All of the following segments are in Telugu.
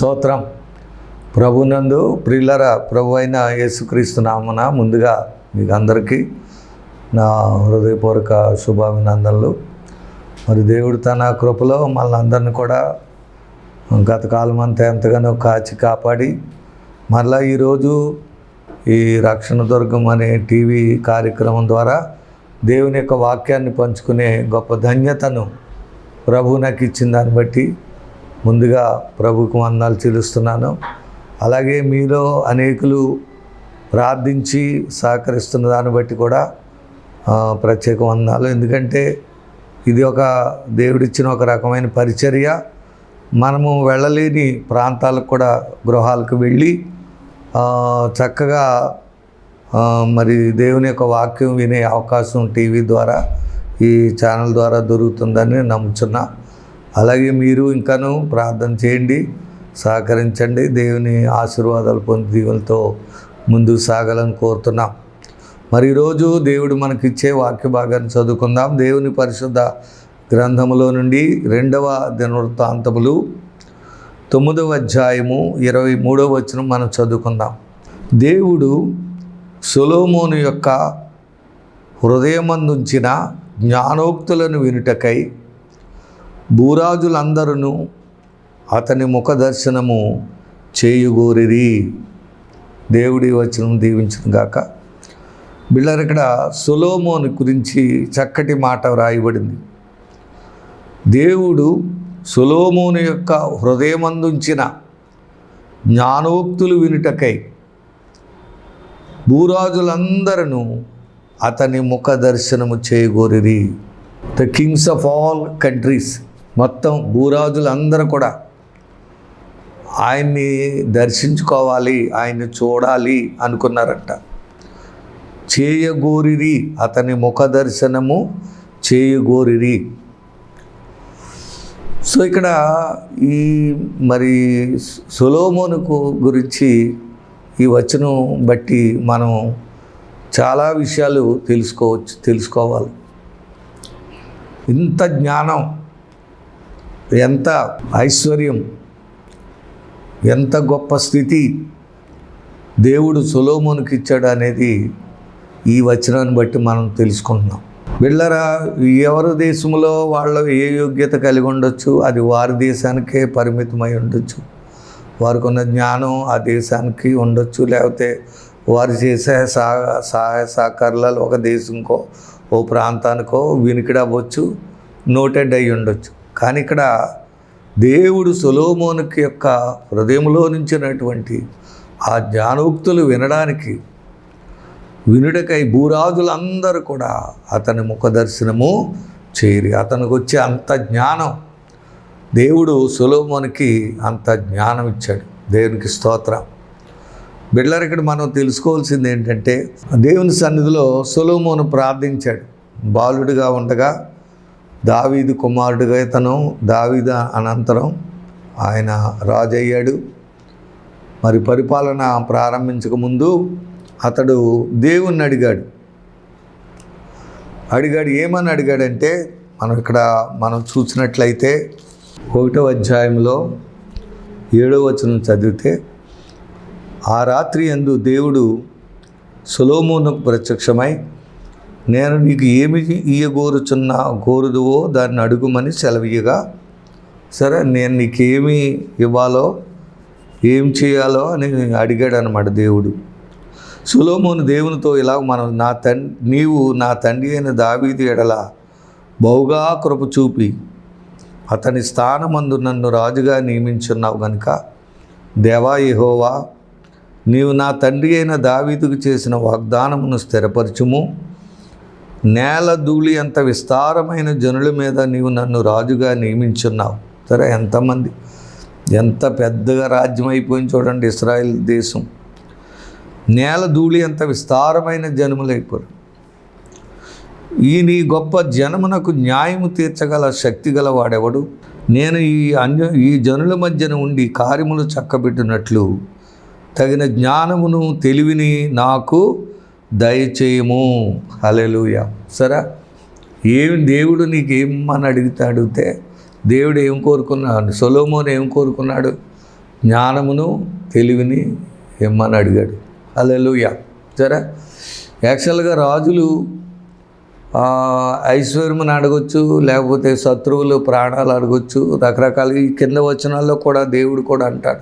స్తోత్రం. ప్రభునందు ప్రిల్లర ప్రభు అయిన యేసుక్రీస్తు నామన ముందుగా మీకు అందరికీ నా హృదయపూర్వక శుభాభినందనలు. మరి దేవుడు తన కృపలో మళ్ళీ అందరిని కూడా గత కాలం అంతా ఎంతగానో కాచి కాపాడి మళ్ళీ ఈరోజు ఈ రక్షణ దుర్గం అనే టీవీ కార్యక్రమం ద్వారా దేవుని యొక్క వాక్యాన్ని పంచుకునే గొప్ప ధన్యతను ప్రభు నాకు ఇచ్చిన దాన్ని బట్టి ముందుగా ప్రభుకు వందనాలు చెల్లిస్తున్నాను. అలాగే మీలో అనేకులు ప్రార్థించి సహకరిస్తున్న దాన్ని బట్టి కూడా ప్రత్యేక వందనాలు. ఎందుకంటే ఇది ఒక దేవుడిచ్చిన ఒక రకమైన పరిచర్య. మనము వెళ్ళలేని ప్రాంతాలకు కూడా గృహాలకు వెళ్ళి చక్కగా మరి దేవుని యొక్క వాక్యం వినే అవకాశం టీవీ ద్వారా ఈ ఛానల్ ద్వారా దొరుకుతుందని నమ్ముచున్నా. అలాగే మీరు ఇంకాను ప్రార్థన చేయండి సహకరించండి. దేవుని ఆశీర్వాదాలు పొంది దీవులతో ముందుకు సాగాలని కోరుతున్నాం. మరి ఈరోజు దేవుడు మనకిచ్చే వాక్య భాగాన్ని చదువుకుందాం. దేవుని పరిశుద్ధ గ్రంథములో నుండి రెండవ దినవృత్తాంతములు తొమ్మిదవ అధ్యాయము ఇరవై మూడవ వచనం మనం చదువుకుందాం. దేవుడు సొలోమోను యొక్క హృదయమందుంచిన జ్ఞానోక్తులను వినుటకై భూరాజులందరూ అతని ముఖ దర్శనము చేయుగోరిరి. దేవుడి వచనం దీవించిన గాక. బిళ్ళర్ ఇక్కడ సొలోమోని గురించి చక్కటి మాట వ్రాయబడింది. దేవుడు సొలోమోను యొక్క హృదయమందుంచిన జ్ఞానోక్తులు వినుటకై భూరాజులందరూ అతని ముఖ దర్శనము చేయగోరిరి. The kings of all countries మొత్తం భూరాజులందరూ కూడా ఆయన్ని దర్శించుకోవాలి ఆయన్ని చూడాలి అనుకున్నారంట. చేయగోరిరి అతని ముఖ దర్శనము చేయగోరిరి. సో ఇక్కడ ఈ మరి సొలోమోనుకు గురించి ఈ వచనం బట్టి మనం చాలా విషయాలు తెలుసుకోవచ్చు తెలుసుకోవాలి. ఇంత జ్ఞానం ఎంత ఐశ్వర్యం ఎంత గొప్ప స్థితి దేవుడు సొలోమోనుకి ఇచ్చాడు అనేది ఈ వచనాన్ని బట్టి మనం తెలుసుకుంటున్నాం. వెళ్ళరా ఎవరి దేశంలో వాళ్ళు ఏ యోగ్యత కలిగి ఉండొచ్చు? అది వారి దేశానికే పరిమితమై ఉండొచ్చు. వారికి ఉన్న జ్ఞానం ఆ దేశానికి ఉండొచ్చు. లేకపోతే వారు చేసే సా సహాయ సహకారాలు ఒక దేశంకో ఓ ప్రాంతానికో వినికిడవచ్చు నోటెడ్ అయి ఉండొచ్చు కానీ ఇక్కడ దేవుడు సొలోమోనుకి యొక్క హృదయంలో నుంచినటువంటి ఆ జ్ఞానోక్తులు వినడానికి వినుడకై భూరాజులందరూ కూడా అతని ముఖ దర్శనము చేరి అతనికి వచ్చే అంత జ్ఞానం దేవుడు సులోమోనికి అంత జ్ఞానం ఇచ్చాడు. దేవునికి స్తోత్రం. బిడ్డలారు ఇక్కడ మనం తెలుసుకోవాల్సింది ఏంటంటే దేవుని సన్నిధిలో సులోమోను ప్రార్థించాడు. బాలుడిగా ఉండగా దావీదు కుమారుడిగా ఇతను దావీద అనంతరం ఆయన రాజయ్యాడు. మరి పరిపాలన ప్రారంభించక ముందు అతడు దేవుణ్ణి అడిగాడు. అడిగాడు ఏమని అడిగాడంటే మనం ఇక్కడ మనం చూసినట్లయితే ఒకటో అధ్యాయంలో ఏడో వచనం చదివితే ఆ రాత్రి ఎందు దేవుడు సొలోమోనుకు ప్రత్యక్షమై నేను నీకు ఏమి ఇయ్యగోరుచున్నా కోరుదువో దాన్ని అడుగుమని సెలవీయగా సరే నేను నీకేమి ఇవ్వాలో ఏం చేయాలో అని అడిగాడు అనమాట దేవుడు. సులోమోను దేవునితో ఇలా మనం నా తన్ నీవు నా తండ్రి అయిన దావీది ఎడల బహుగా కృప చూపి అతని స్థానమందు నన్ను రాజుగా నియమించున్నావు గనుక దేవా యహోవా నీవు నా తండ్రి అయిన దావీదుకు చేసిన వాగ్దానమును స్థిరపరచుము. నేల ధూళి అంత విస్తారమైన జనుల మీద నీవు నన్ను రాజుగా నియమించున్నావు. సరే ఎంతమంది? ఎంత పెద్దగా రాజ్యం అయిపోయింది చూడండి ఇస్రాయల్ దేశం. నేల ధూళి అంత విస్తారమైన జనములైపోరు ఈ నీ గొప్ప జనమునకు న్యాయము తీర్చగల శక్తి గల వాడెవడు నేను ఈ అన్య ఈ జనుల మధ్యన ఉండి కార్యములు చక్కబెట్టినట్లు తగిన జ్ఞానమును తెలివిని నాకు దయచేయము. హలెలుయ సరే? ఏమి దేవుడు నీకేమని అడిగితే అడిగితే దేవుడు ఏం కోరుకున్నాడు? సొలోమోన్ ఏం కోరుకున్నాడు? జ్ఞానమును తెలివిని ఇమ్మని అడిగాడు? అల్లెలుయ సరే? యాక్చువల్గా రాజులు ఐశ్వర్యమును అడగొచ్చు లేకపోతే శత్రువులు ప్రాణాలు అడగొచ్చు రకరకాల ఈ కింద వచనాల్లో కూడా దేవుడు కూడా అంటాడు.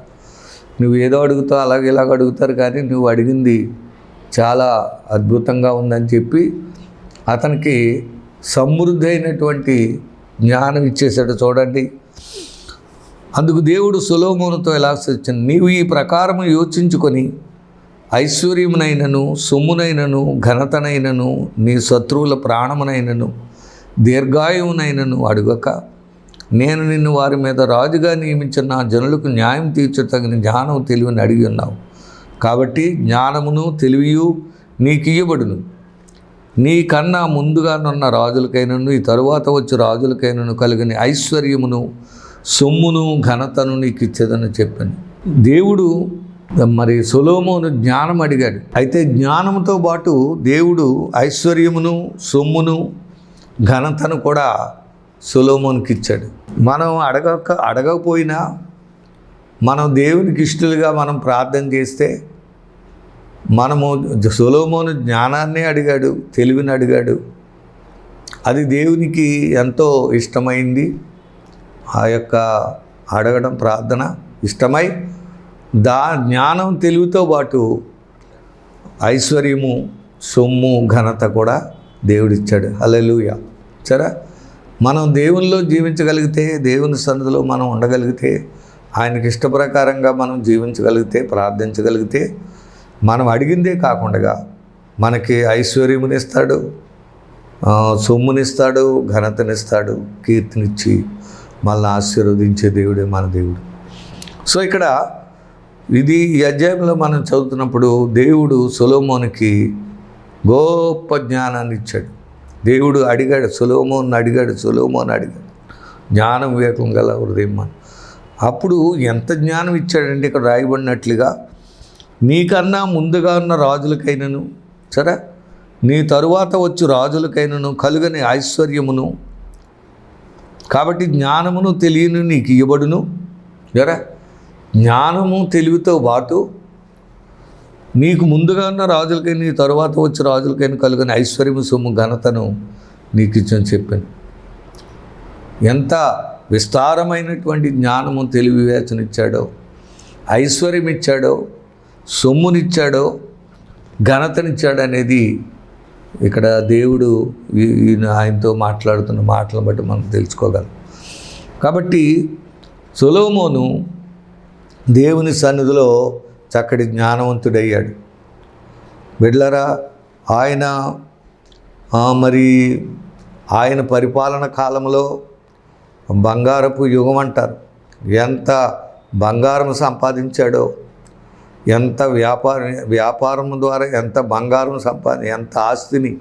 నువ్వు ఏదో అడుగుతావు అలాగే ఇలాగ అడుగుతారు కానీ నువ్వు అడిగింది చాలా అద్భుతంగా ఉందని చెప్పి అతనికి సమృద్ధి అయినటువంటి జ్ఞానం ఇచ్చేసాడు చూడండి. అందుకు దేవుడు సులోమునితో ఎలా వచ్చింది నీవు ఈ ప్రకారము యోచించుకొని ఐశ్వర్యమునైనను సొమ్మునైనను ఘనతనైనను నీ శత్రువుల ప్రాణమునైనను దీర్ఘాయువునైనను అడుగక నేను నిన్ను వారి మీద రాజుగా నియమించిన నా జనులకు న్యాయం తీర్చతగిన జ్ఞానం తెలివిని అడిగి ఉన్నావు. కాబట్టి జ్ఞానమును తెలివియు నీకు ఇయ్యబడును నీకన్నా ముందుగానున్న రాజులకైనను ఈ తరువాత వచ్చి రాజులకైనను కలిగిన ఐశ్వర్యమును సొమ్మును ఘనతను నీకు ఇచ్చేదని చెప్పాను. దేవుడు మరి సొలోమోను జ్ఞానం అడిగాడు. అయితే జ్ఞానంతో పాటు దేవుడు ఐశ్వర్యమును సొమ్మును ఘనతను కూడా సొలోమోనికి ఇచ్చాడు మనం అడగక అడగకపోయినా మనం దేవునికి ఇష్టలుగా మనం ప్రార్థన చేస్తే మనము సులోమోను జ్ఞానాన్ని అడిగాడు తెలివిని అడిగాడు. అది దేవునికి ఎంతో ఇష్టమైంది. ఆ యొక్క అడగడం ప్రార్థన ఇష్టమై దా జ్ఞానం తెలివితో పాటు ఐశ్వర్యము సొమ్ము ఘనత కూడా దేవుడిచ్చాడు. హల్లెలూయా. సరే మనం దేవునిలో జీవించగలిగితే దేవుని సన్నిధిలో మనం ఉండగలిగితే ఆయనకి ఇష్టప్రకారంగా మనం జీవించగలిగితే ప్రార్థించగలిగితే మనం అడిగిందే కాకుండా మనకి ఐశ్వర్యమునిస్తాడు సొమ్మునిస్తాడు ఘనతనిస్తాడు కీర్తినిచ్చి మళ్ళీ ఆశీర్వదించే దేవుడే మన దేవుడు. సో ఇక్కడ ఇది ఈ అధ్యాయంలో మనం చదువుతున్నప్పుడు దేవుడు సులోమోనికి గొప్ప జ్ఞానాన్ని ఇచ్చాడు. దేవుడు అడిగాడు సులోమోని అడిగాడు సులోమోని అడిగాడు. జ్ఞానం వివేకం గల హృదయం అని. అప్పుడు ఎంత జ్ఞానం ఇచ్చాడంటే ఇక్కడ రాయబడినట్లుగా నీకన్నా ముందుగా ఉన్న రాజులకైనను సరే? నీ తరువాత వచ్చు రాజులకైనను కలుగని ఐశ్వర్యమును కాబట్టి జ్ఞానమును తెలియను నీకు ఇవ్వబడును జరా జ్ఞానము తెలివితో పాటు నీకు ముందుగా ఉన్న రాజులకైనా నీ తరువాత వచ్చి రాజులకైనా కలుగుని ఐశ్వర్యము సొమ్ము ఘనతను నీకు ఇచ్చని చెప్పాను. ఎంత విస్తారమైనటువంటి జ్ఞానము తెలివి వివేచన ఇచ్చాడో ఐశ్వర్యం ఇచ్చాడో సొమ్మునిచ్చాడో ఘనతనిచ్చాడు అనేది ఇక్కడ దేవుడు ఈయన ఆయనతో మాట్లాడుతున్న మాటలను బట్టి మనం తెలుసుకోగలం. కాబట్టి సొలోమోను దేవుని సన్నిధిలో చక్కటి జ్ఞానవంతుడయ్యాడు. బిడ్లరా ఆయన మరి ఆయన పరిపాలన కాలంలో బంగారపు యుగం అంటారు. ఎంత బంగారం సంపాదించాడో ఎంత వ్యాపార వ్యాపారం ద్వారా ఎంత బంగారం సంపాది ఎంత ఆస్తిని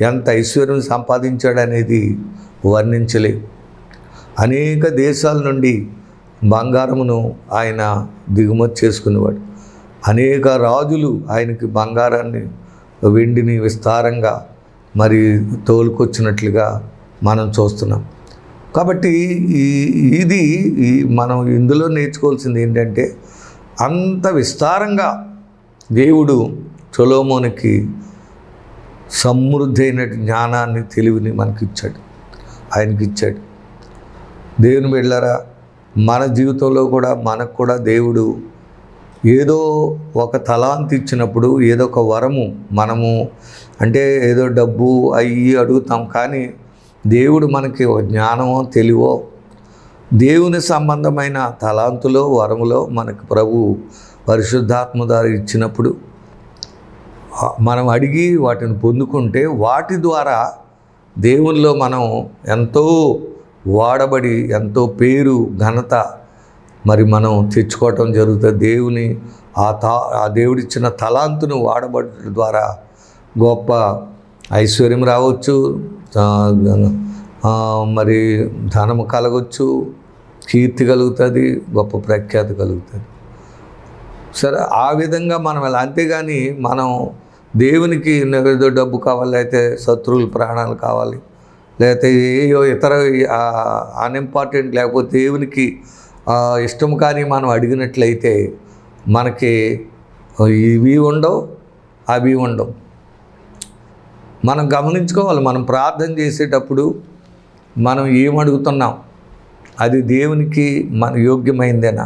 ఎంత ఐశ్వర్యం సంపాదించాడనేది వర్ణించలేవు. అనేక దేశాల నుండి బంగారమును ఆయన దిగుమతి చేసుకునేవాడు. అనేక రాజులు ఆయనకి బంగారాన్ని వెండిని విస్తారంగా మరి తోలుకొచ్చినట్లుగా మనం చూస్తున్నాం. కాబట్టి ఈ ఇది ఈ మనం ఇందులో నేర్చుకోవాల్సింది ఏంటంటే అంత విస్తారంగా దేవుడు చొలోమోనికి సమృద్ధి అయిన జ్ఞానాన్ని తెలివిని మనకి ఇచ్చాడు ఆయనకి ఇచ్చాడు దేవుని బిడ్డలారా మన జీవితంలో కూడా మనకు కూడా దేవుడు ఏదో ఒక తలాంతి ఇచ్చినప్పుడు ఏదో ఒక వరము మనము అంటే ఏదో డబ్బు అయ్యి అడుగుతాం కానీ దేవుడు మనకి జ్ఞానమో తెలివో దేవుని సంబంధమైన తలాంతులో వరములో మనకు ప్రభు పరిశుద్ధాత్మ ద్వారా ఇచ్చినప్పుడు మనం అడిగి వాటిని పొందుకుంటే వాటి ద్వారా దేవునిలో మనం ఎంతో వాడబడి ఎంతో పేరు ఘనత మరి మనం తెచ్చుకోవటం జరుగుతుంది. దేవుని ఆ తా ఆ దేవుడిచ్చిన తలాంతును వాడబడటం ద్వారా గొప్ప ఐశ్వర్యం రావచ్చు. మరి ధనము కలగొచ్చు కీర్తి కలుగుతుంది గొప్ప ప్రఖ్యాతి కలుగుతుంది. సరే ఆ విధంగా మనం ఎలా? అంతేగాని మనం దేవునికి ఏదో డబ్బు కావాలి లేకపోతే శత్రువుల ప్రాణాలు కావాలి లేకపోతే ఏయో ఇతర అన్ఇంపార్టెంట్ లేకపోతే దేవునికి ఇష్టం కానీ మనం అడిగినట్లయితే మనకి ఇవి ఉండవు అవి ఉండవు. మనం గమనించుకోవాలి మనం ప్రార్థన చేసేటప్పుడు మనం ఏమడుగుతున్నాం? అది దేవునికి మన యోగ్యమైందేనా?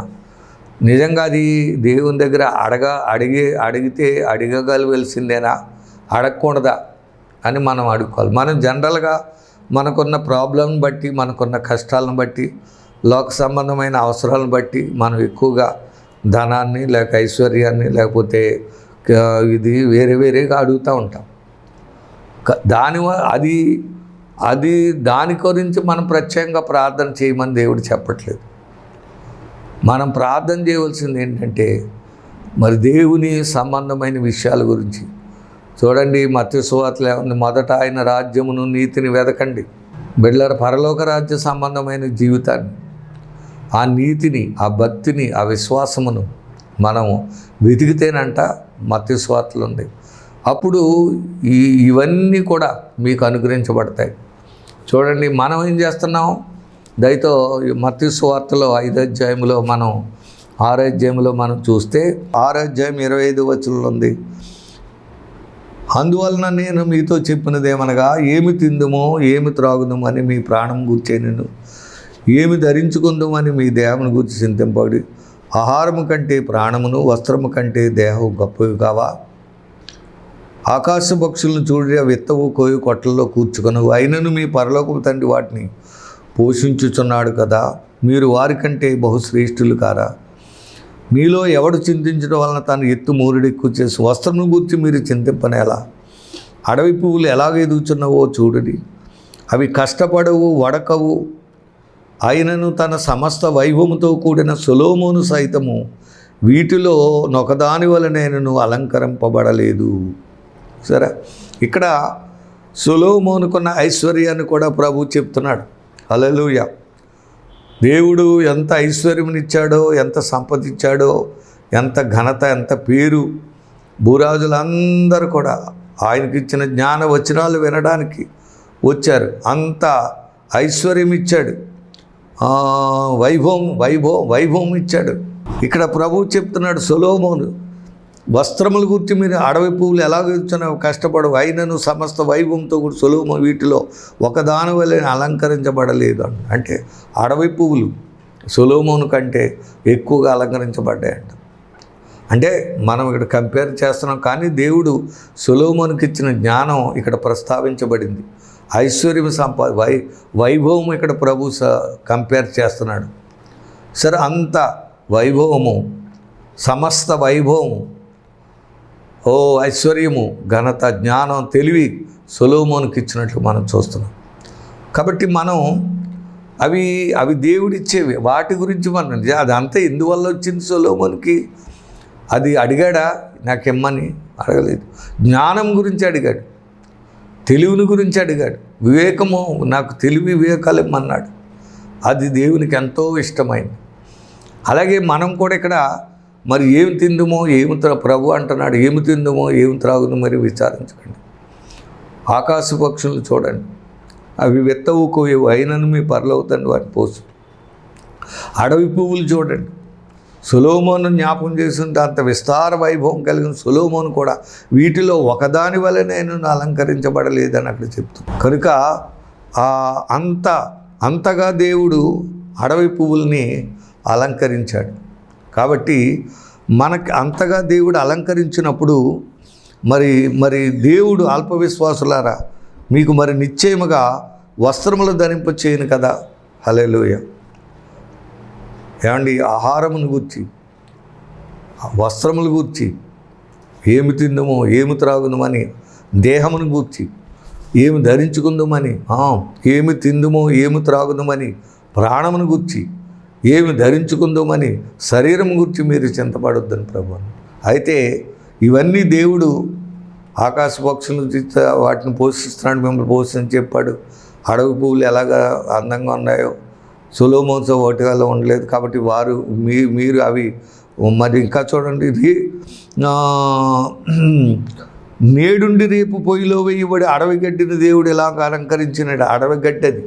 నిజంగా అది దేవుని దగ్గర అడగ అడిగే అడిగితే అడగగలవలసిందేనా అడగకూడదా? అని మనం అడుక్కోవాలి. మనం జనరల్గా మనకున్న ప్రాబ్లం బట్టి మనకున్న కష్టాలను బట్టి లోక సంబంధమైన అవసరాలను బట్టి మనం ఎక్కువగా ధనాన్ని లేక ఐశ్వర్యాన్ని లేకపోతే ఇది వేరే వేరేగా అడుగుతూ ఉంటాం. దాని అది అది దాని గురించి మనం ప్రత్యేకంగా ప్రార్థన చేయమని దేవుడు చెప్పట్లేదు. మనం ప్రార్థన చేయవలసింది ఏంటంటే మరి దేవుని సంబంధమైన విషయాల గురించి. చూడండి మత్స్యసువార్తలు ఏముంది మొదట ఆయన రాజ్యమును నీతిని వెదకండి. బిడ్డల పరలోక రాజ్య సంబంధమైన జీవితాన్ని ఆ నీతిని ఆ భక్తిని ఆ విశ్వాసమును మనం వెతికితేనంట మత్స్యస్వార్తలు ఉంది. అప్పుడు ఈ ఇవన్నీ కూడా మీకు అనుగ్రహించబడతాయి. చూడండి మనం ఏం చేస్తున్నాం? దయతో మత్తి సువార్తలో ఐదు అధ్యాయంలో మనం ఆరో అధ్యాయంలో మనం చూస్తే ఆరో అధ్యాయం ఇరవై ఐదు వచ్చులు ఉంది. అందువలన నేను మీతో చెప్పినదేమనగా ఏమి తిందుమో ఏమి త్రాగుదమో అని మీ ప్రాణం గుర్చే నేను ఏమి ధరించుకుందామని అని మీ దేహమును గూర్చి చింతింపడి ఆహారము కంటే ప్రాణమును వస్త్రము కంటే దేహం గొప్పవి కావా? ఆకాశ పక్షులను చూడి విత్తవు కోయి కొట్టల్లో కూర్చుకొనవు. అయినను మీ పరలోకపు తండ్రి వాటిని పోషించుచున్నాడు కదా. మీరు వారికంటే బహుశ్రేష్ఠులు కారా? మీలో ఎవడు చింతించడం వలన తను ఎత్తు మూరుడెక్కు చేసి వస్త్రమును గుర్చి మీరు చింతింపనేలా? అడవి పువ్వులు ఎలాగ ఎదుగుచున్నవో చూడండి. అవి కష్టపడవు వడకవు. ఆయనను తన సమస్త వైభవముతో కూడిన సొలోమోను సైతము వీటిలో నొకదాని వలనైనను అలంకరింపబడలేదు. సరే? ఇక్కడ సొలోమోనుకున్న ఐశ్వర్యాన్ని కూడా ప్రభు చెప్తున్నాడు. అలలుయ దేవుడు ఎంత ఐశ్వర్యమునిచ్చాడో ఎంత సంపదించాడో ఇచ్చాడో ఎంత ఘనత ఎంత పేరు భూరాజులందరూ కూడా ఆయనకి ఇచ్చిన జ్ఞాన వచనాలు వినడానికి వచ్చారు. అంత ఐశ్వర్యం ఇచ్చాడు వైభవం వైభవం వైభవం ఇచ్చాడు. ఇక్కడ ప్రభు చెప్తున్నాడు సొలోమోను. వస్త్రములు గుర్తి మీరు అడవి పువ్వులు ఎలా ఇచ్చిన కష్టపడవు. అయినను సమస్త వైభవంతో కూడా సులభము వీటిలో ఒకదాని వల్ల అలంకరించబడలేదు అంట. అంటే అడవి పువ్వులు సులోమోను కంటే ఎక్కువగా అలంకరించబడ్డాయంట. అంటే మనం ఇక్కడ కంపేర్ చేస్తున్నాం కానీ దేవుడు సులోమోనికి ఇచ్చిన జ్ఞానం ఇక్కడ ప్రస్తావించబడింది. ఐశ్వర్యం సంపా వై వైభవం ఇక్కడ ప్రభు స కంపేర్ చేస్తున్నాడు. సరే అంత వైభవము సమస్త వైభవము ఓ ఐశ్వర్యము ఘనత జ్ఞానం తెలివి సొలోమోనికి ఇచ్చినట్లు మనం చూస్తున్నాం. కాబట్టి మనం అవి అవి దేవుడిచ్చేవి. వాటి గురించి మనం అది అంతా ఎందువల్ల వచ్చింది సొలోమోనికి? అది అడిగాడా? నాకు ఇమ్మని అడగలేదు. జ్ఞానం గురించి అడిగాడు. తెలివిని గురించి అడిగాడు. వివేకము నాకు తెలివి వివేకాలు ఇమ్మన్నాడు అది దేవునికి ఎంతో ఇష్టమైంది. అలాగే మనం కూడా ఇక్కడ మరి ఏమి తిందుమో ఏమి త్రా ప్రభు అంటున్నాడు ఏమి తిందుమో ఏమి త్రాగుదు మరి విచారించకండి. ఆకాశ పక్షులు చూడండి. అవి వెత్తవు కోయవు అయినను మీ పర్లవుతండి వాటి పోసు అడవి పువ్వులు చూడండి. సులోమోను జ్ఞాపకం చేసింది అంత విస్తార వైభవం కలిగిన సులోమోను కూడా వీటిలో ఒకదాని వల్ల నేను అలంకరించబడలేదని అక్కడ చెప్తుంది. కనుక ఆ అంత అంతగా దేవుడు అడవి పువ్వుల్ని అలంకరించాడు. కాబట్టి మనకి అంతగా దేవుడు అలంకరించినప్పుడు మరి మరి దేవుడు అల్ప విశ్వాసులారా మీకు మరి నిశ్చయముగా వస్త్రములు ధరింప చేయను కదా? హలేలోయ ఏమండి ఆహారమును గూర్చి వస్త్రములు గూర్చి ఏమి తిందమో ఏమి త్రాగుదమని దేహమును గూర్చి ఏమి ధరించుకుందామని ఏమి తిందుమో ఏమి త్రాగుదామని ప్రాణమును గూర్చి ఏమి ధరించుకుందామని శరీరం గురించి మీరు చింతపడొద్దని ప్రభు అయితే ఇవన్నీ దేవుడు ఆకాశ పక్షులు వాటిని పోషిస్తున్నాడు మిమ్మల్ని పోషించి చెప్పాడు. అడవి పువ్వులు ఎలాగా అందంగా ఉన్నాయో సులోమోత్సవ ఒకటిగా ఉండలేదు కాబట్టి వారు మీ మీరు అవి మరి ఇంకా చూడండి ఇది నేడుండి రేపు పొయ్యిలో వేయబడి అడవి గడ్డిని దేవుడు ఎలా అలంకరించినాడు. అడవి గడ్డి అది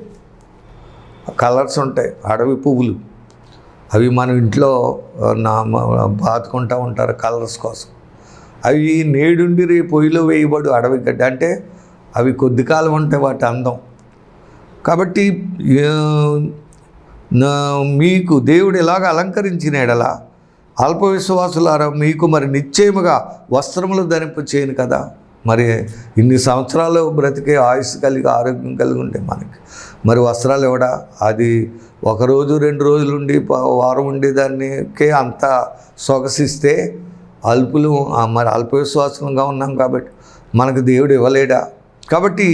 కలర్స్ ఉంటాయి అడవి పువ్వులు. అవి మన ఇంట్లో నా బాతుకుంటూ ఉంటారు కలర్స్ కోసం. అవి నేడుండి రేపు పొయ్యిలో వేయబడు అడవి గడ్డ. అంటే అవి కొద్ది కాలం ఉంటాయి వాటి అందం. కాబట్టి మీకు దేవుడు ఎలాగ అలంకరించిన ఎడల అల్ప విశ్వాసులారా మీకు మరి నిశ్చయముగా వస్త్రములు ధరింపు చేయను కదా? మరి ఇన్ని సంవత్సరాలు బ్రతికే ఆయుష్ కలిగి ఆరోగ్యం కలిగి ఉండే మనకి. మరి వస్త్రాలు ఇవ్వడా అది ఒకరోజు రెండు రోజులు ఉండి వారం ఉండి దానికే అంత సొగసిస్తే అల్పులు మరి అల్ప విశ్వాసంగా ఉన్నాం కాబట్టి మనకు దేవుడు ఇవ్వలేడా? కాబట్టి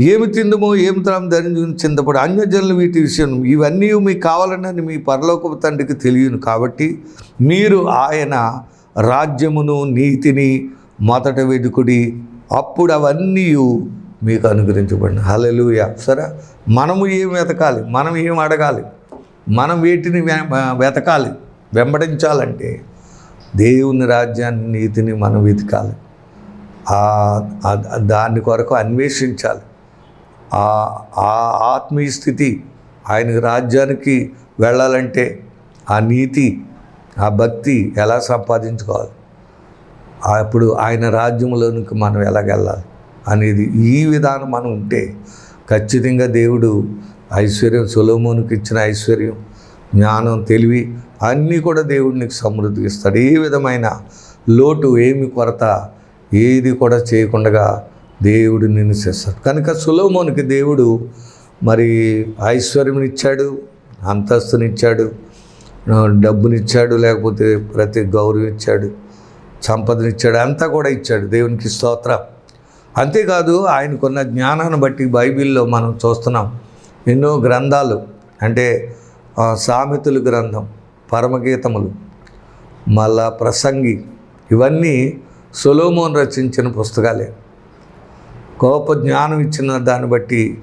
ఏమి తిందుమో ఏమి తాము ధరించి చింతపడి అన్యజనులు వీటి విషయం ఇవన్నీ మీకు కావాలని మీ పరలోకపు తండ్రికి తెలియను కాబట్టి మీరు ఆయన రాజ్యమును నీతిని మొదట వెదుకుడి. అప్పుడు అవన్నీ మీకు అనుగ్రహించబడిన. హలలుయ సరే? మనము ఏం వెతకాలి? మనం ఏం అడగాలి? మనం వీటిని వె- వెతకాలి? వెంబడించాలంటే దేవుని రాజ్యాన్ని నీతిని మనం వెతకాలి. దాని కొరకు అన్వేషించాలి. ఆ ఆ ఆత్మీయ స్థితి ఆయన రాజ్యానికి వెళ్ళాలంటే ఆ నీతి ఆ భక్తి ఎలా సంపాదించుకోవాలి? అప్పుడు ఆయన రాజ్యంలోనికి మనం ఎలాగెళ్ళాలి అనేది ఈ విధానం మనం ఉంటే ఖచ్చితంగా దేవుడు ఐశ్వర్యం సులోమోనికి ఇచ్చిన ఐశ్వర్యం జ్ఞానం తెలివి అన్నీ కూడా దేవుడు నీకు సమృద్ధి ఇస్తాడు. ఏ విధమైన లోటు ఏమి కొరత ఏది కూడా చేయకుండా దేవుడు నిన్ను చేస్తాడు. కనుక సులోమోనికి దేవుడు మరి ఐశ్వర్యమునిచ్చాడు అంతస్తునిచ్చాడు డబ్బునిచ్చాడు లేకపోతే ప్రతి గౌరవం ఇచ్చాడు సంపదనిచ్చాడు అంతా కూడా ఇచ్చాడు. దేవునికి స్తోత్రం. అంతేకాదు ఆయనకున్న జ్ఞానాన్ని బట్టి బైబిల్లో మనం చూస్తున్నాం ఎన్నో గ్రంథాలు అంటే ఆ, సామెతలు గ్రంథం పరమగీతములు మళ్ళా ప్రసంగి ఇవన్నీ సొలోమోన్ రచించిన పుస్తకాలే. గొప్ప జ్ఞానం ఇచ్చిన దాన్ని బట్టి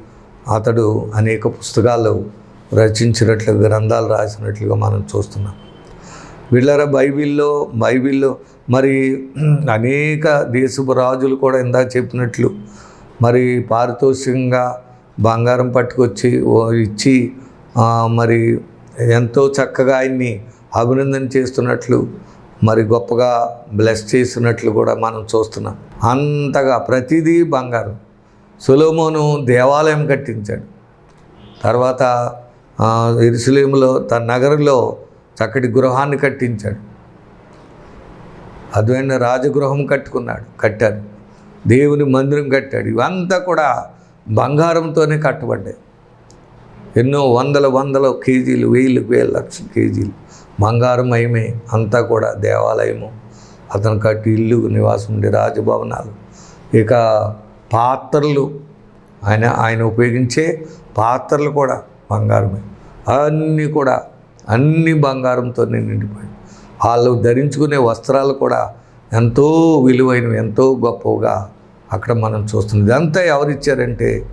అతడు అనేక పుస్తకాలు రచించినట్లుగా గ్రంథాలు రాసినట్లుగా మనం చూస్తున్నాం. వీళ్ళరా బైబిల్లో బైబిల్లో మరి అనేక దేశపు రాజులు కూడా ఇందాక చెప్పినట్లు మరి పారితోషికంగా బంగారం పట్టుకొచ్చి ఇచ్చి మరి ఎంతో చక్కగా ఆయన్ని అభినందన చేస్తున్నట్లు మరి గొప్పగా బ్లెస్ చేస్తున్నట్లు కూడా మనం చూస్తున్నాం. అంతగా ప్రతిదీ బంగారం. సులోమోను దేవాలయం కట్టించాడు. తర్వాత ఆ, తన నగరంలో చక్కటి గృహాన్ని కట్టించాడు. అద్వైన రాజగృహం కట్టుకున్నాడు కట్టాడు. దేవుని మందిరం కట్టాడు. ఇవంతా కూడా బంగారంతోనే కట్టబడ్డాయి. ఎన్నో వందల వందల కేజీలు వేలు వేల లక్షల కేజీలు. బంగారమయమే అంతా కూడా దేవాలయము. అతను కట్టి ఇల్లు నివాసం ఉండే రాజభవనాలు. ఇక పాత్రలు ఆయన ఆయన ఉపయోగించే పాత్రలు కూడా బంగారమే. అన్నీ కూడా అన్ని బంగారంతోనే నిండిపోయాయి. వాళ్ళు ధరించుకునే వస్త్రాలు కూడా ఎంతో విలువైనవి ఎంతో గొప్పగా అక్కడ మనం చూస్తున్నాం. ఇదంతా ఎవరిచ్చారంటే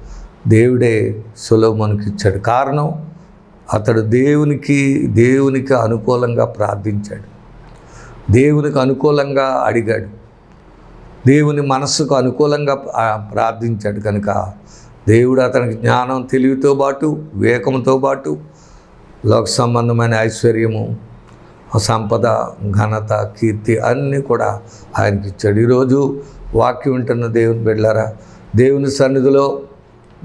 దేవుడే సులోమోనికి ఇచ్చాడు. కారణం అతడు దేవునికి దేవునికి అనుకూలంగా ప్రార్థించాడు. దేవునికి అనుకూలంగా అడిగాడు. దేవుని మనస్సుకు అనుకూలంగా ప్రార్థించాడు కనుక దేవుడు అతనికి జ్ఞానం తెలివితో పాటు వివేకంతో పాటు లోక సంబంధమైన ఐశ్వర్యము సంపద ఘనత కీర్తి అన్నీ కూడా ఆయనకి ఇచ్చాడు. ఈరోజు వాక్యం వింటున్న దేవుని బిడ్డారా దేవుని సన్నిధిలో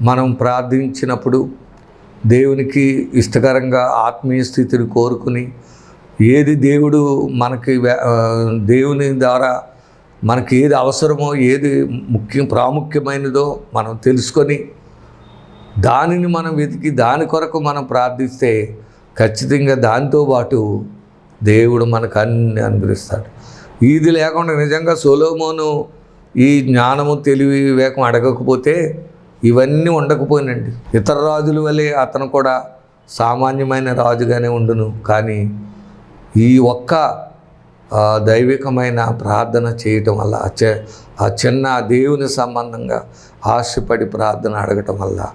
మనం ప్రార్థించినప్పుడు దేవునికి ఇష్టకరంగా ఆత్మీయ స్థితిని కోరుకుని ఏది దేవుడు మనకి దేవుని ద్వారా మనకి ఏది అవసరమో ఏది ముఖ్యం ప్రాముఖ్యమైనదో మనం తెలుసుకొని దానిని మనం వెతికి దాని కొరకు మనం ప్రార్థిస్తే ఖచ్చితంగా దాంతో పాటు దేవుడు మనకు అన్ని అనుగ్రహిస్తాడు. ఇది లేకుండా నిజంగా సోలోమోను ఈ జ్ఞానము తెలివి వివేకం అడగకపోతే ఇవన్నీ ఉండకపోయినండి. ఇతర రాజుల వల్లే అతను కూడా సామాన్యమైన రాజుగానే ఉండును. కానీ ఈ ఒక్క దైవికమైన ప్రార్థన చేయటం వల్ల ఆ ఆ చిన్న దేవుని సంబంధంగా ఆశపడి ప్రార్థన అడగటం వల్ల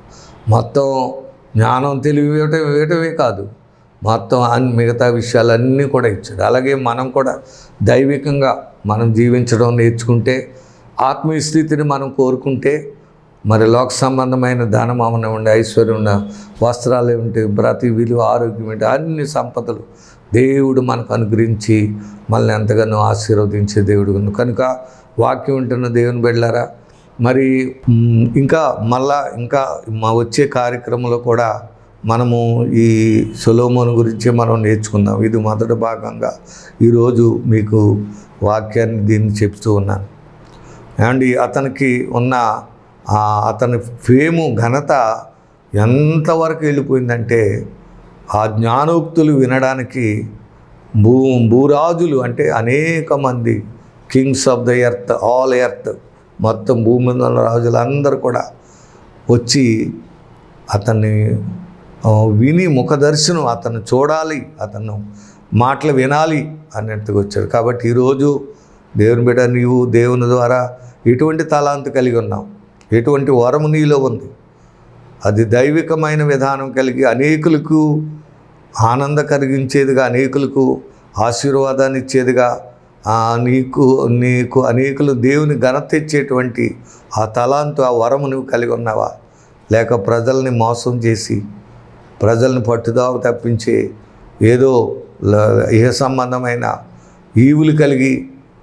మొత్తం జ్ఞానం తెలివి ఇవ్వటం ఇవ్వటమే కాదు. మొత్తం అన్ని మిగతా విషయాలన్నీ కూడా ఇచ్చాడు. అలాగే మనం కూడా దైవికంగా మనం జీవించడం నేర్చుకుంటే ఆత్మీయ స్థితిని మనం కోరుకుంటే మరి లోక సంబంధమైన ధనం అవన ఉండి ఐశ్వర్యం ఉన్న వస్త్రాలు ఏమిటి ప్రతి విలువ ఆరోగ్యం ఏంటి అన్ని సంపదలు దేవుడు మనకు అనుగ్రహించి మనల్ని ఎంతగానో ఆశీర్వదించే దేవుడు. కనుక వాక్యం ఉంటున్న దేవుని బిడ్డలారా మరి ఇంకా మళ్ళా ఇంకా మా వచ్చే కార్యక్రమంలో కూడా మనము ఈ సొలోమోన్ గురించి మనం నేర్చుకుందాం. ఇది మొదటి భాగంగా ఈరోజు మీకు వాక్యాన్ని దీన్ని చెప్తూ ఉన్నాను. అండ్ అతనికి ఉన్న అతని ఫేము ఘనత ఎంతవరకు వెళ్ళిపోయిందంటే ఆ జ్ఞానోక్తులు వినడానికి భూ భూరాజులు అంటే అనేక మంది kings of the earth all earth మొత్తం భూమి మీద ఉన్న రాజులందరూ కూడా వచ్చి అతన్ని విని ముఖ దర్శనం అతను చూడాలి అతను మాటలు వినాలి అన్నట్టుగా వచ్చాడు. కాబట్టి ఈరోజు దేవుని బిడ్డ నీవు దేవుని ద్వారా ఎటువంటి తలాంతి కలిగి ఉన్నావు. ఎటువంటి వరము నీలో ఉంది. అది దైవికమైన విధానం కలిగి అనేకులకు ఆనంద కలిగించేదిగా అనేకులకు ఆశీర్వాదాన్ని ఇచ్చేదిగా ఆ, నీకు నీకు అనేకులు దేవుని ఘనత ఇచ్చేటువంటి ఆ తలాంతు ఆ వరము నువ్వు కలిగి ఉన్నావా? లేక ప్రజల్ని మోసం చేసి ప్రజల్ని పట్టుదావ తప్పించే ఏదో ల- ఇహ సంబంధమైన ఈవులు కలిగి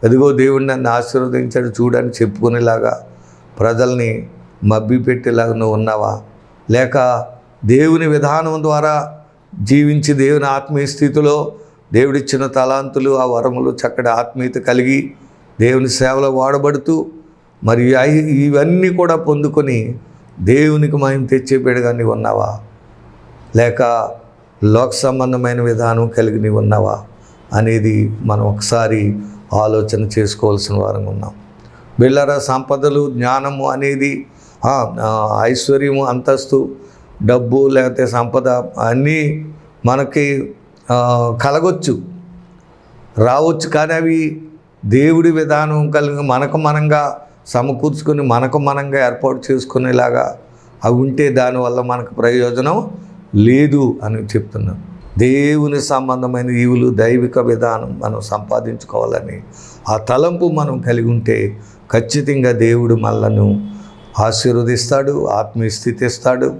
అదిగో దేవుడు నన్ను ఆశీర్వదించాడు చూడని చెప్పుకునేలాగా ప్రజల్ని మబ్బి పెట్టేలాగా నువ్వు ఉన్నావా? లేక దేవుని విధానం ద్వారా జీవించి దేవుని ఆత్మీయ స్థితిలో దేవుడిచ్చిన తలాంతులు ఆ వరములు చక్కటి ఆత్మీయత కలిగి దేవుని సేవలో వాడబడుతూ మరి ఇవన్నీ కూడా పొందుకొని దేవునికి మహిమ తెచ్చే నీవు ఉన్నావా? లేక లోక సంబంధమైన విధానం కలిగి నీవు ఉన్నావా అనేది మనం ఒకసారి ఆలోచన చేసుకోవాల్సిన వారంగా ఉన్నాం. బిళ్ళర సంపదలు జ్ఞానము అనేది ఐశ్వర్యము అంతస్తు డబ్బు లేకపోతే సంపద అన్నీ మనకి కలగొచ్చు. రావచ్చు కానీ అవి దేవుడి విధానం కలిగి మనకు మనంగా సమకూర్చుకొని మనకు మనంగా ఏర్పాటు చేసుకునేలాగా అవి ఉంటే దానివల్ల మనకు ప్రయోజనం లేదు అని చెప్తున్నాను దేవుని సంబంధమైన ఈవులు దైవిక విధానం మనం సంపాదించుకోవాలని ఆ తలంపు మనం కలిగి ఉంటే ఖచ్చితంగా దేవుడు మనలను ఆశీర్వదిస్తాడు ఆత్మీయ స్థితి ఇస్తాడు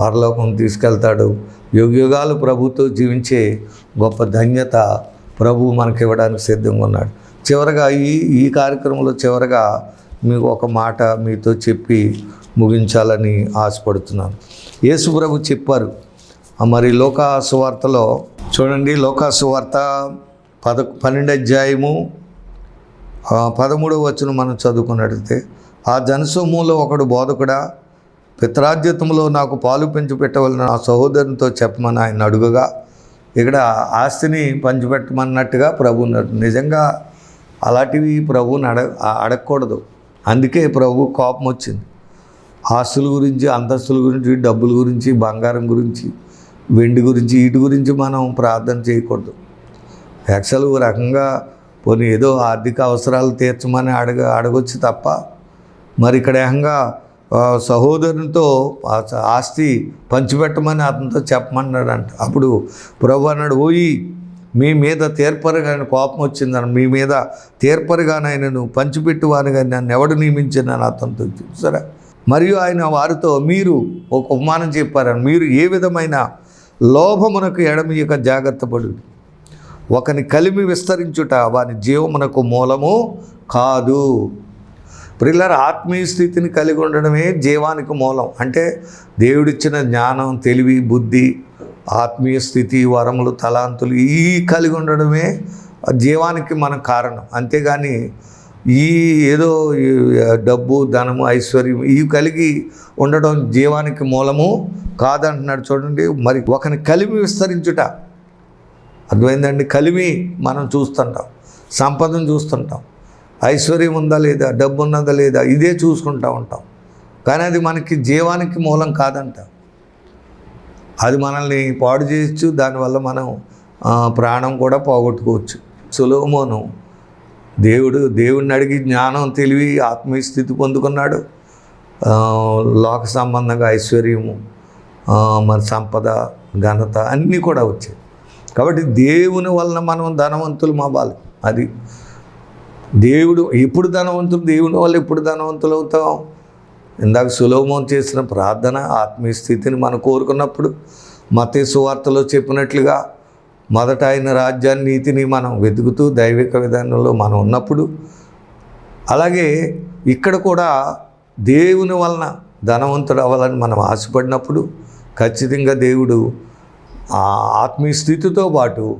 పరలోకం తీసుకెళ్తాడు. యుగయుగాలు ప్రభుతో జీవించే గొప్ప ధన్యత ప్రభు మనకి ఇవ్వడానికి సిద్ధంగా ఉన్నాడు. చివరగా ఈ ఈ కార్యక్రమంలో చివరగా మీకు ఒక మాట మీతో చెప్పి ముగించాలని ఆశపడుతున్నాను. యేసు ప్రభు చెప్పారు మరి లోకా సువార్తలో చూడండి లోకా సువార్త పద పన్నెండు అధ్యాయము పదమూడవ వచ్చును మనం చదువుకున్నట్లయితే ఆ జనసమూహంలో ఒకడు బోధకుడా పిత్రాద్యతంలో నాకు పాలు పెంచి పెట్టవలన నా సహోదరునితో చెప్పమని ఆయన అడుగుగా ఇక్కడ ఆస్తిని పంచిపెట్టమన్నట్టుగా ప్రభు నిజంగా అలాంటివి ప్రభుని అడ అడగకూడదు. అందుకే ప్రభు కోపం వచ్చింది. ఆస్తుల గురించి అంతస్తుల గురించి డబ్బుల గురించి బంగారం గురించి వెండి గురించి వీటి గురించి మనం ప్రార్థన చేయకూడదు. యాక్చువల్ ఓ రకంగా పోనీ ఏదో ఆర్థిక అవసరాలు తీర్చమని అడగ అడగొచ్చు తప్ప మరి ఇక్కడ ఏకంగా సహోదరునితో ఆస్తి పంచిపెట్టమని అతనితో చెప్పమన్నాడంట. అప్పుడు ప్రభు అన్నాడు పోయి మీ మీద తీర్పరిగానే కోపం వచ్చిందని మీ మీద తీర్పరిగానైనా పంచిపెట్టువాను కానీ నన్ను ఎవడు నియమించిన అతనితో సరే మరియు ఆయన వారితో మీరు ఒక ఉపమానం చెప్పారని మీరు ఏ విధమైన లోభమునకు ఎడమియక జాగ్రత్త పడు. ఒకని కలిమి విస్తరించుట వాని జీవమునకు మూలము కాదు. ప్రిల్లర్ ఆత్మీయ స్థితిని కలిగి ఉండడమే జీవానికి మూలం. అంటే దేవుడిచ్చిన జ్ఞానం తెలివి బుద్ధి ఆత్మీయ స్థితి వరములు తలాంతులు ఈ కలిగి ఉండడమే జీవానికి మన కారణం. అంతేగాని ఈ ఏదో డబ్బు ధనము ఐశ్వర్యం ఇవి కలిగి ఉండడం జీవానికి మూలము కాదంటున్నాడు చూడండి. మరి ఒకని కలిమి విస్తరించుట. అర్థమైందండి? కలిమి మనం చూస్తుంటాం. సంపదను చూస్తుంటాం. ఐశ్వర్యం ఉందా లేదా? డబ్బు ఉన్నదా లేదా? ఇదే చూసుకుంటూ ఉంటాం. కానీ అది మనకి జీవానికి మూలం కాదంట. అది మనల్ని పాడు చేయొచ్చు. దానివల్ల మనం ప్రాణం కూడా పోగొట్టుకోవచ్చు. సులోమోను దేవుడు దేవుడిని అడిగి జ్ఞానం తెలివి ఆత్మీయ స్థితి పొందుకున్నాడు. లోక సంబంధంగా ఐశ్వర్యము మన సంపద ఘనత అన్నీ కూడా వచ్చాయి. కాబట్టి దేవుని వలన మనం ధనవంతులు అవ్వాలి. అది దేవుడు ఎప్పుడు ధనవంతులు దేవుని వల్ల ఎప్పుడు ధనవంతులు అవుతాం? ఇందాక సులభం చేసిన ప్రార్థన ఆత్మీయ స్థితిని మనం కోరుకున్నప్పుడు మతే సువార్తలో చెప్పినట్లుగా మొదట ఆయన రాజ్యాన్ని నీతిని మనం వెతుకుతూ దైవిక విధానంలో మనం ఉన్నప్పుడు అలాగే ఇక్కడ కూడా దేవుని వలన ధనవంతుడు అవ్వాలని మనం ఆశపడినప్పుడు ఖచ్చితంగా దేవుడు ఆ ఆత్మీయ స్థితితో పాటు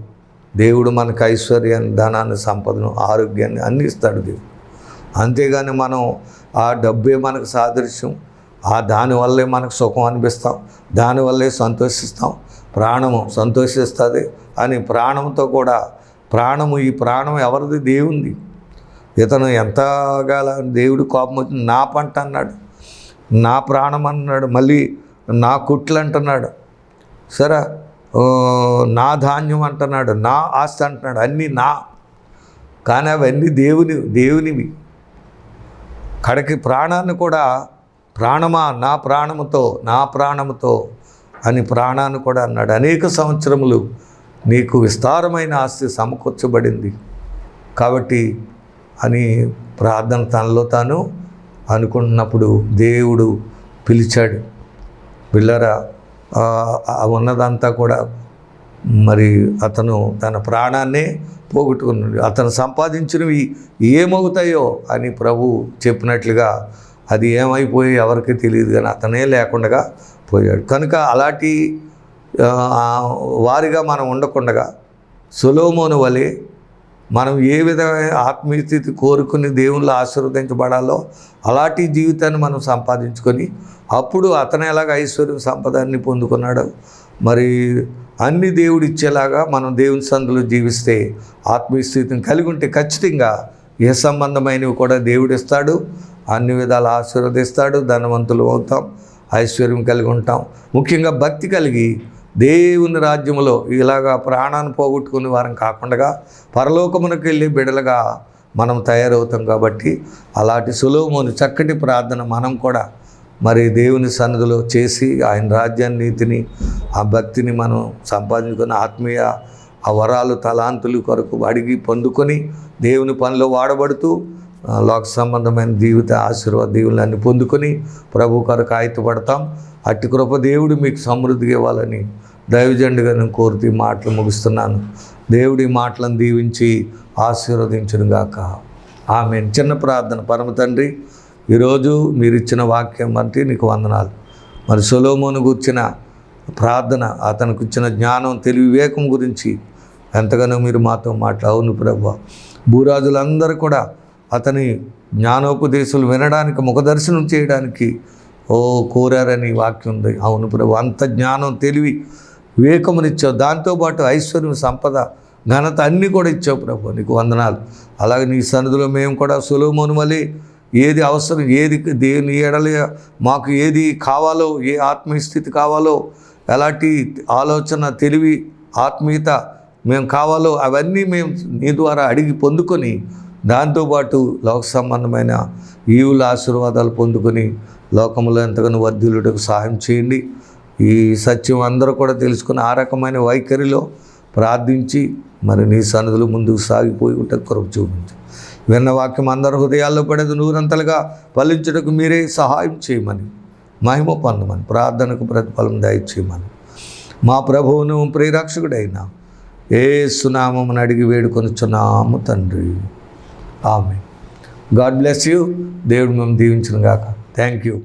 దేవుడు మనకు ఐశ్వర్యాన్ని ధనాన్ని సంపదను ఆరోగ్యాన్ని అన్ని ఇస్తాడు దేవుడు. అంతేగాని మనం ఆ డబ్బే మనకు సాదృశ్యం ఆ దానివల్లే మనకు సుఖం అనిపిస్తాం దానివల్లే సంతోషిస్తాం ప్రాణము సంతోషిస్తుంది అని ప్రాణంతో కూడా ప్రాణము ఈ ప్రాణం ఎవరిది? దేవుంది. ఇతను ఎంతగా దేవుడు కోపం వచ్చింది? నా పంట అన్నాడు. నా ప్రాణం అన్నాడు. మళ్ళీ నా కుట్లు అంటున్నాడు. సరే నా ధాన్యం అంటున్నాడు. నా ఆస్తి అంటున్నాడు. అన్నీ నా. కానీ అవన్నీ దేవుని దేవునివి. కడకి ప్రాణాన్ని కూడా ప్రాణమా? నా ప్రాణముతో నా ప్రాణముతో అని ప్రాణాన్ని కూడా అన్నాడు. అనేక సంవత్సరములు నీకు విస్తారమైన ఆస్తి సమకూర్చబడింది కాబట్టి అని ప్రార్థన తనలో తాను అనుకున్నప్పుడు దేవుడు పిలిచాడు. పిల్లరా ఉన్నదంతా కూడా మరి అతను తన ప్రాణాన్నే పోగొట్టుకున్నాడు. అతను సంపాదించినవి ఏమవుతాయో అని ప్రభు చెప్పినట్లుగా అది ఏమైపోయి ఎవరికి తెలియదు కానీ అతనే లేకుండా పోయాడు. కనుక అలాంటి వారిగా మనం ఉండకుండగా సులోమోను వలె మనం ఏ విధమైన ఆత్మీయ స్థితి కోరుకుని దేవుళ్ళు ఆశీర్వదించబడాలో అలాంటి జీవితాన్ని మనం సంపాదించుకొని అప్పుడు అతను ఎలాగ ఐశ్వర్యం సంపదాన్ని పొందుకున్నాడు మరి అన్ని దేవుడు ఇచ్చేలాగా మనం దేవుని సందులో జీవిస్తే ఆత్మీయ స్థితిని కలిగి ఉంటే ఖచ్చితంగా ఏ సంబంధమైనవి కూడా దేవుడు ఇస్తాడు. అన్ని విధాలు ఆశీర్వదిస్తాడు. ధనవంతులు అవుతాం ఐశ్వర్యం కలిగి ఉంటాం. ముఖ్యంగా భక్తి కలిగి దేవుని రాజ్యములో ఇలాగా ప్రాణాన్ని పోగొట్టుకునే వారం కాకుండా పరలోకమునకు వెళ్ళి బిడలుగా మనం తయారవుతాం కాబట్టి అలాంటి సులభముని చక్కటి ప్రార్థన మనం కూడా మరి దేవుని సన్నిధిలో చేసి ఆయన రాజ్యాన్ని నీతిని ఆ భక్తిని మనం సంపాదించుకుని ఆత్మీయ ఆ వరాలు తలాంతులు కొరకు అడిగి పొందుకొని దేవుని పనిలో వాడబడుతూ లోక సంబంధమైన జీవిత ఆశీర్వాద దీవులన్నీ పొందుకొని ప్రభు కొరకు ఆయుతపడతాం అట్టి కృప దేవుడు మీకు సమృద్ధిగా ఇవ్వాలని దైవజండుగా నేను కోరుతూ ఈ మాటలు ముగిస్తున్నాను. దేవుడి మాటలను దీవించి ఆశీర్వదించునుగాక. ఆమె చిన్న ప్రార్థన. పరమ తండ్రి ఈరోజు మీరు ఇచ్చిన వాక్యం వంటి నీకు వందనాలు. మరి సొలోమోను గుర్చిన ప్రార్థన అతనికి ఇచ్చిన జ్ఞానం తెలివి వివేకం గురించి ఎంతగానో మీరు మాతో మాట్లా అవును ప్రభు. భూరాజులందరూ కూడా అతని జ్ఞానోపదేశాలు వినడానికి ముఖదర్శనం చేయడానికి ఓ కోరారని వాక్యం ఉంది. అవును ప్రభు. అంత జ్ఞానం తెలివి వివేకమునిచ్చావు. దాంతోపాటు ఐశ్వర్యం సంపద ఘనత అన్నీ కూడా ఇచ్చావు ప్రభు. నీకు వందనాలు. అలాగే నీ సన్నిధిలో మేము కూడా సులభమును మళ్ళీ ఏది అవసరం ఏది దేని ఎడలి మాకు ఏది కావాలో ఏ ఆత్మీయస్థితి కావాలో ఎలాంటి ఆలోచన తెలివి ఆత్మీయత మేము కావాలో అవన్నీ మేము నీ ద్వారా అడిగి పొందుకొని దాంతోపాటు లోక సంబంధమైన ఈవుల ఆశీర్వాదాలు పొందుకొని లోకంలో ఎంతగానో వర్ధులుటకు సహాయం చేయండి. ఈ సత్యం అందరూ కూడా తెలుసుకుని ఆ రకమైన వైఖరిలో ప్రార్థించి మరి నీ సన్నిధులు ముందుకు సాగిపోయి ఉంటే కృప చూపించు. విన్న వాక్యం అందరి హృదయాల్లో పడేది నూరంతలుగా ఫలించడానికి మీరే సహాయం చేయమని మహిమ పొందమని ప్రార్థనకు ప్రతిఫలం దయచేయమని. మా ప్రభువును ప్రియరక్షకుడైన ఏ సునామం అడిగి వేడుకొనుచున్నాము తండ్రి. ఆమె గాడ్ బ్లెస్ యూ. దేవుడు మేము దీవించిన గాక. Thank you.